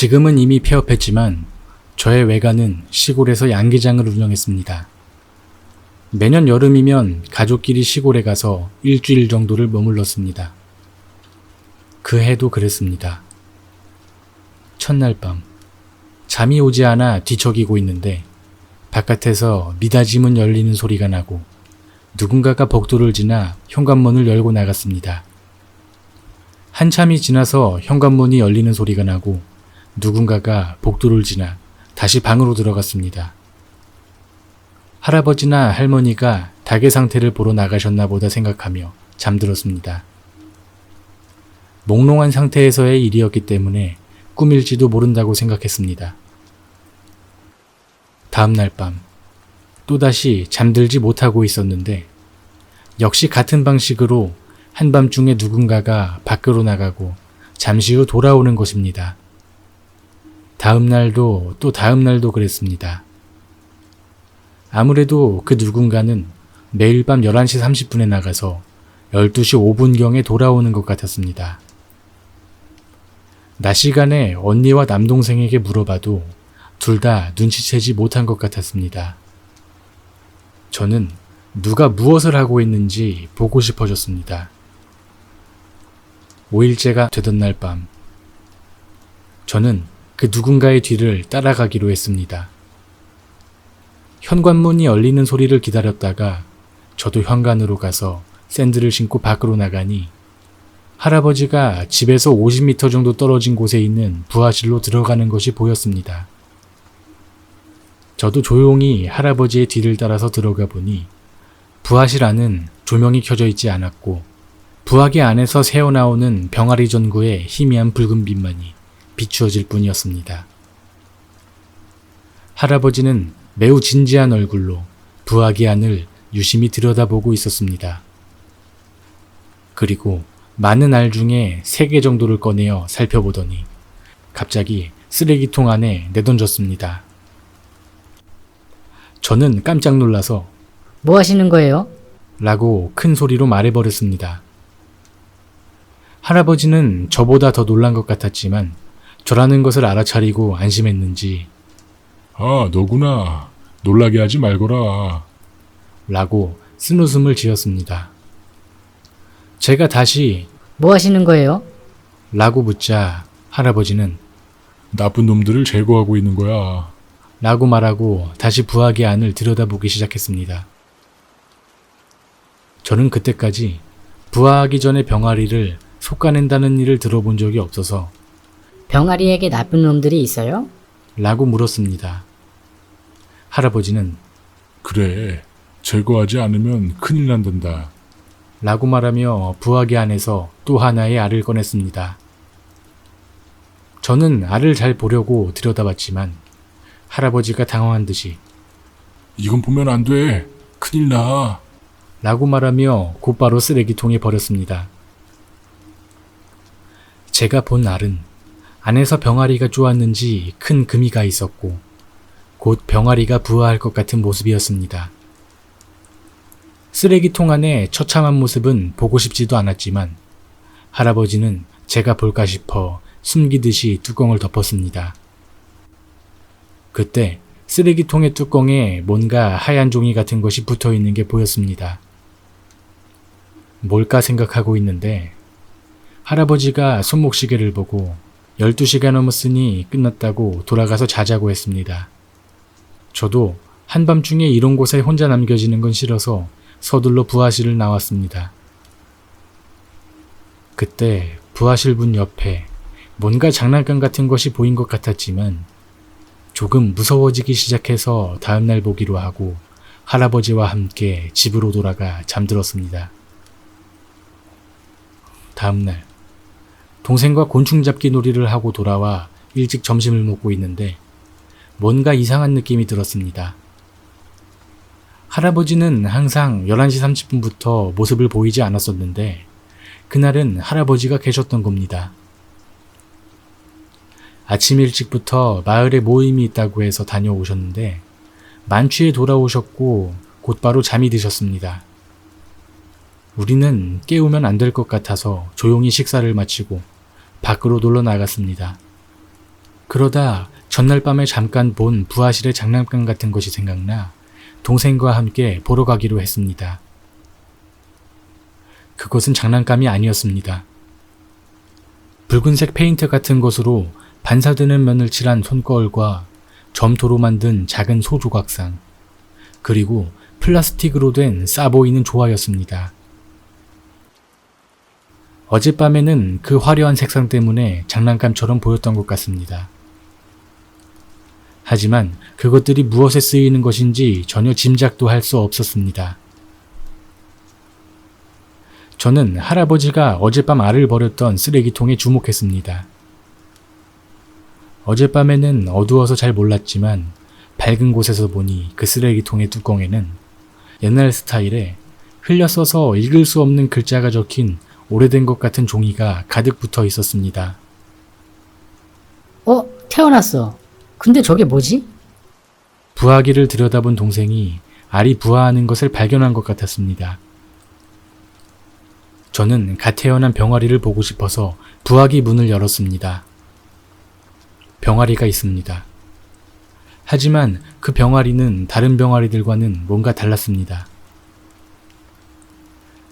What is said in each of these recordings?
지금은 이미 폐업했지만 저의 외가는 시골에서 양계장을 운영했습니다. 매년 여름이면 가족끼리 시골에 가서 일주일 정도를 머물렀습니다. 그 해도 그랬습니다. 첫날 밤, 잠이 오지 않아 뒤척이고 있는데 바깥에서 미닫이 문 열리는 소리가 나고 누군가가 복도를 지나 현관문을 열고 나갔습니다. 한참이 지나서 현관문이 열리는 소리가 나고 누군가가 복도를 지나 다시 방으로 들어갔습니다. 할아버지나 할머니가 닭의 상태를 보러 나가셨나 보다 생각하며 잠들었습니다. 몽롱한 상태에서의 일이었기 때문에 꿈일지도 모른다고 생각했습니다. 다음날 밤, 또다시 잠들지 못하고 있었는데, 역시 같은 방식으로 한밤중에 누군가가 밖으로 나가고 잠시 후 돌아오는 것입니다. 다음 날도 또 다음 날도 그랬습니다. 아무래도 그 누군가는 매일 밤 11시 30분에 나가서 12시 5분경에 돌아오는 것 같았습니다. 낮 시간에 언니와 남동생에게 물어봐도 둘 다 눈치채지 못한 것 같았습니다. 저는 누가 무엇을 하고 있는지 보고 싶어졌습니다. 5일째가 되던 날 밤, 저는 그 누군가의 뒤를 따라가기로 했습니다. 현관문이 열리는 소리를 기다렸다가 저도 현관으로 가서 샌들을 신고 밖으로 나가니 할아버지가 집에서 50m 정도 떨어진 곳에 있는 부하실로 들어가는 것이 보였습니다. 저도 조용히 할아버지의 뒤를 따라서 들어가 보니 부하실 안은 조명이 켜져 있지 않았고 부하기 안에서 새어나오는 병아리 전구의 희미한 붉은 빛만이 비추어질 뿐이었습니다. 할아버지는 매우 진지한 얼굴로 부하기 안을 유심히 들여다보고 있었습니다. 그리고 많은 알 중에 세 개 정도를 꺼내어 살펴보더니 갑자기 쓰레기통 안에 내던졌습니다. 저는 깜짝 놀라서 뭐 하시는 거예요? 라고 큰 소리로 말해버렸습니다. 할아버지는 저보다 더 놀란 것 같았지만 저라는 것을 알아차리고 안심했는지 아, 너구나. 놀라게 하지 말거라. 라고 쓴웃음을 지었습니다. 제가 다시 뭐 하시는 거예요? 라고 묻자 할아버지는 나쁜 놈들을 제거하고 있는 거야. 라고 말하고 다시 부하기 안을 들여다보기 시작했습니다. 저는 그때까지 부하하기 전에 병아리를 솎아낸다는 일을 들어본 적이 없어서 병아리에게 나쁜 놈들이 있어요? 라고 물었습니다. 할아버지는 그래. 제거하지 않으면 큰일 난단다. 라고 말하며 부하기 안에서 또 하나의 알을 꺼냈습니다. 저는 알을 잘 보려고 들여다봤지만 할아버지가 당황한 듯이 이건 보면 안 돼. 큰일 나. 라고 말하며 곧바로 쓰레기통에 버렸습니다. 제가 본 알은 안에서 병아리가 쪼았는지 큰 금이 가 있었고 곧 병아리가 부화할 것 같은 모습이었습니다. 쓰레기통 안의 처참한 모습은 보고 싶지도 않았지만 할아버지는 제가 볼까 싶어 숨기듯이 뚜껑을 덮었습니다. 그때 쓰레기통의 뚜껑에 뭔가 하얀 종이 같은 것이 붙어 있는 게 보였습니다. 뭘까 생각하고 있는데 할아버지가 손목시계를 보고 12시가 넘었으니 끝났다고 돌아가서 자자고 했습니다. 저도 한밤중에 이런 곳에 혼자 남겨지는 건 싫어서 서둘러 부하실을 나왔습니다. 그때 부하실 문 옆에 뭔가 장난감 같은 것이 보인 것 같았지만 조금 무서워지기 시작해서 다음날 보기로 하고 할아버지와 함께 집으로 돌아가 잠들었습니다. 다음날 동생과 곤충 잡기 놀이를 하고 돌아와 일찍 점심을 먹고 있는데 뭔가 이상한 느낌이 들었습니다. 할아버지는 항상 11시 30분부터 모습을 보이지 않았었는데 그날은 할아버지가 계셨던 겁니다. 아침 일찍부터 마을에 모임이 있다고 해서 다녀오셨는데 만취에 돌아오셨고 곧바로 잠이 드셨습니다. 우리는 깨우면 안 될 것 같아서 조용히 식사를 마치고 밖으로 놀러 나갔습니다. 그러다 전날 밤에 잠깐 본 부하실의 장난감 같은 것이 생각나 동생과 함께 보러 가기로 했습니다. 그것은 장난감이 아니었습니다. 붉은색 페인트 같은 것으로 반사되는 면을 칠한 손거울과 점토로 만든 작은 소 조각상, 그리고 플라스틱으로 된 싸 보이는 조화였습니다. 어젯밤에는 그 화려한 색상 때문에 장난감처럼 보였던 것 같습니다. 하지만 그것들이 무엇에 쓰이는 것인지 전혀 짐작도 할 수 없었습니다. 저는 할아버지가 어젯밤 알을 버렸던 쓰레기통에 주목했습니다. 어젯밤에는 어두워서 잘 몰랐지만 밝은 곳에서 보니 그 쓰레기통의 뚜껑에는 옛날 스타일의 흘려 써서 읽을 수 없는 글자가 적힌 오래된 것 같은 종이가 가득 붙어 있었습니다. 어? 태어났어. 근데 저게 뭐지? 부화기를 들여다본 동생이 알이 부화하는 것을 발견한 것 같았습니다. 저는 갓 태어난 병아리를 보고 싶어서 부화기 문을 열었습니다. 병아리가 있습니다. 하지만 그 병아리는 다른 병아리들과는 뭔가 달랐습니다.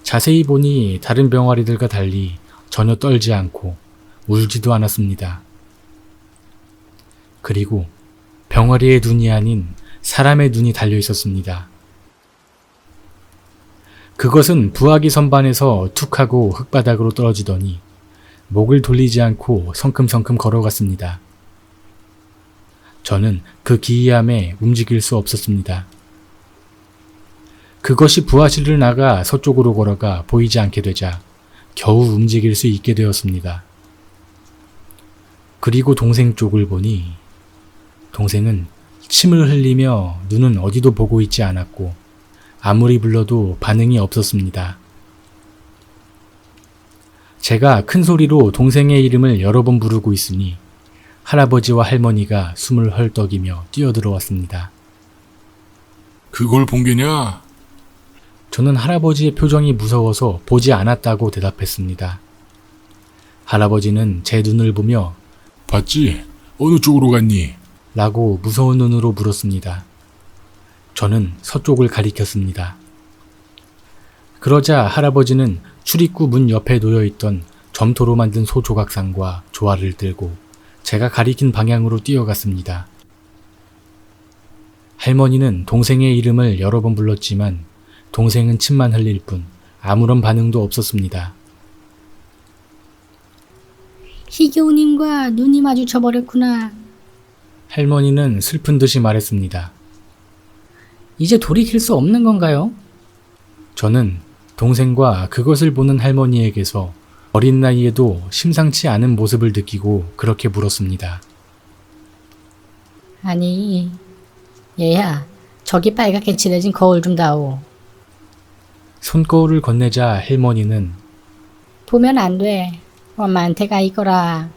자세히 보니 다른 병아리들과 달리 전혀 떨지 않고 울지도 않았습니다. 그리고 병아리의 눈이 아닌 사람의 눈이 달려 있었습니다. 그것은 부화기 선반에서 툭 하고 흙바닥으로 떨어지더니 목을 돌리지 않고 성큼성큼 걸어갔습니다. 저는 그 기이함에 움직일 수 없었습니다. 그것이 부하실을 나가 서쪽으로 걸어가 보이지 않게 되자 겨우 움직일 수 있게 되었습니다. 그리고 동생 쪽을 보니 동생은 침을 흘리며 눈은 어디도 보고 있지 않았고 아무리 불러도 반응이 없었습니다. 제가 큰 소리로 동생의 이름을 여러 번 부르고 있으니 할아버지와 할머니가 숨을 헐떡이며 뛰어들어왔습니다. 그걸 본 게냐? 저는 할아버지의 표정이 무서워서 보지 않았다고 대답했습니다. 할아버지는 제 눈을 보며 봤지? 어느 쪽으로 갔니? 라고 무서운 눈으로 물었습니다. 저는 서쪽을 가리켰습니다. 그러자 할아버지는 출입구 문 옆에 놓여 있던 점토로 만든 소 조각상과 조화를 들고 제가 가리킨 방향으로 뛰어갔습니다. 할머니는 동생의 이름을 여러 번 불렀지만 동생은 침만 흘릴 뿐 아무런 반응도 없었습니다. 희교우님과 눈이 마주쳐 버렸구나. 할머니는 슬픈 듯이 말했습니다. 이제 돌이킬 수 없는 건가요? 저는 동생과 그것을 보는 할머니에게서 어린 나이에도 심상치 않은 모습을 느끼고 그렇게 물었습니다. 아니, 얘야, 저기 빨갛게 칠해진 거울 좀 다오. 손거울을 건네자 할머니는 보면 안 돼. 엄마한테 가 있거라.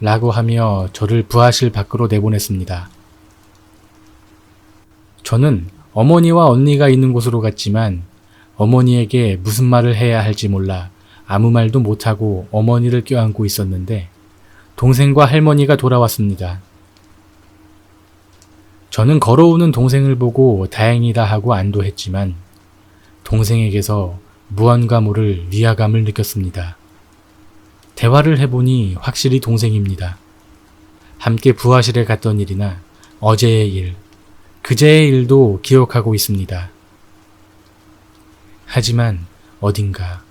라고 하며 저를 부하실 밖으로 내보냈습니다. 저는 어머니와 언니가 있는 곳으로 갔지만 어머니에게 무슨 말을 해야 할지 몰라 아무 말도 못하고 어머니를 껴안고 있었는데 동생과 할머니가 돌아왔습니다. 저는 걸어오는 동생을 보고 다행이다 하고 안도했지만 동생에게서 모를 위화감을 느꼈습니다. 대화를 해보니 확실히 동생입니다. 함께 부하실에 갔던 일이나 어제의 일, 그제의 일도 기억하고 있습니다. 하지만 어딘가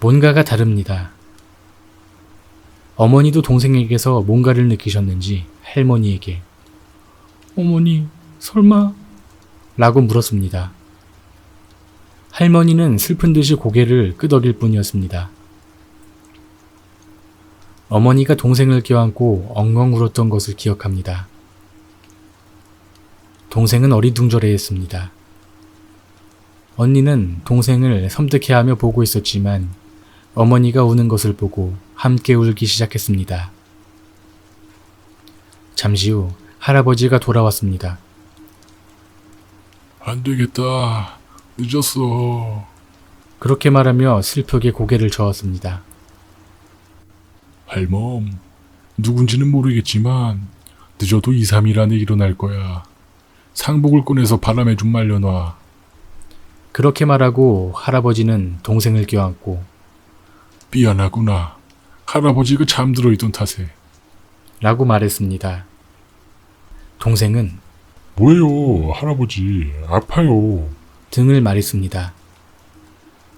뭔가가 다릅니다. 어머니도 동생에게서 뭔가를 느끼셨는지 할머니에게 어머니 설마 라고 물었습니다. 할머니는 슬픈 듯이 고개를 끄덕일 뿐이었습니다. 어머니가 동생을 껴안고 엉엉 울었던 것을 기억합니다. 동생은 어리둥절해했습니다. 언니는 동생을 섬뜩해하며 보고 있었지만 어머니가 우는 것을 보고 함께 울기 시작했습니다. 잠시 후 할아버지가 돌아왔습니다. 안 되겠다. 늦었어. 그렇게 말하며 슬프게 고개를 저었습니다. 할멈, 누군지는 모르겠지만 늦어도 2, 3일 안에 일어날 거야. 상복을 꺼내서 바람에 좀 말려놔. 그렇게 말하고 할아버지는 동생을 껴안고 미안하구나. 할아버지가 잠들어 있던 탓에. 라고 말했습니다. 동생은 뭐예요, 할아버지. 아파요. 등을 말했습니다.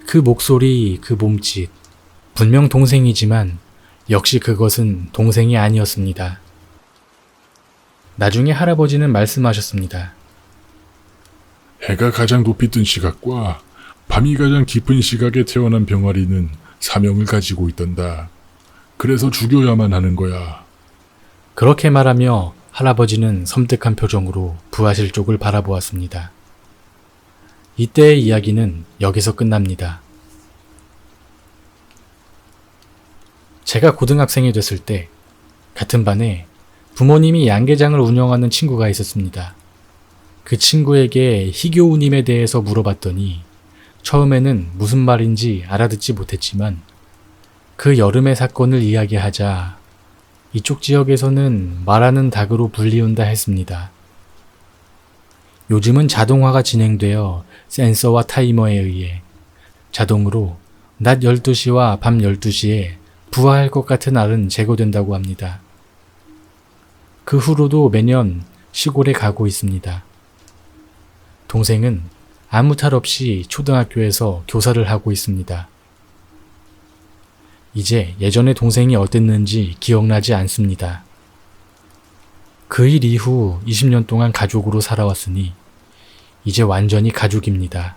그 목소리, 그 몸짓. 분명 동생이지만 역시 그것은 동생이 아니었습니다. 나중에 할아버지는 말씀하셨습니다. 해가 가장 높이 뜬 시각과 밤이 가장 깊은 시각에 태어난 병아리는 사명을 가지고 있단다. 그래서 죽여야만 하는 거야. 그렇게 말하며 할아버지는 섬뜩한 표정으로 부하실 쪽을 바라보았습니다. 이때의 이야기는 여기서 끝납니다. 제가 고등학생이 됐을 때 같은 반에 부모님이 양계장을 운영하는 친구가 있었습니다. 그 친구에게 희교우님에 대해서 물어봤더니 처음에는 무슨 말인지 알아듣지 못했지만 그 여름의 사건을 이야기하자 이쪽 지역에서는 말하는 닭으로 불리운다 했습니다. 요즘은 자동화가 진행되어 센서와 타이머에 의해 자동으로 낮 12시와 밤 12시에 부화할 것 같은 알은 제거된다고 합니다. 그 후로도 매년 시골에 가고 있습니다. 동생은 아무 탈 없이 초등학교에서 교사를 하고 있습니다. 이제 예전에 동생이 어땠는지 기억나지 않습니다. 그 일 이후 20년 동안 가족으로 살아왔으니 이제 완전히 가족입니다.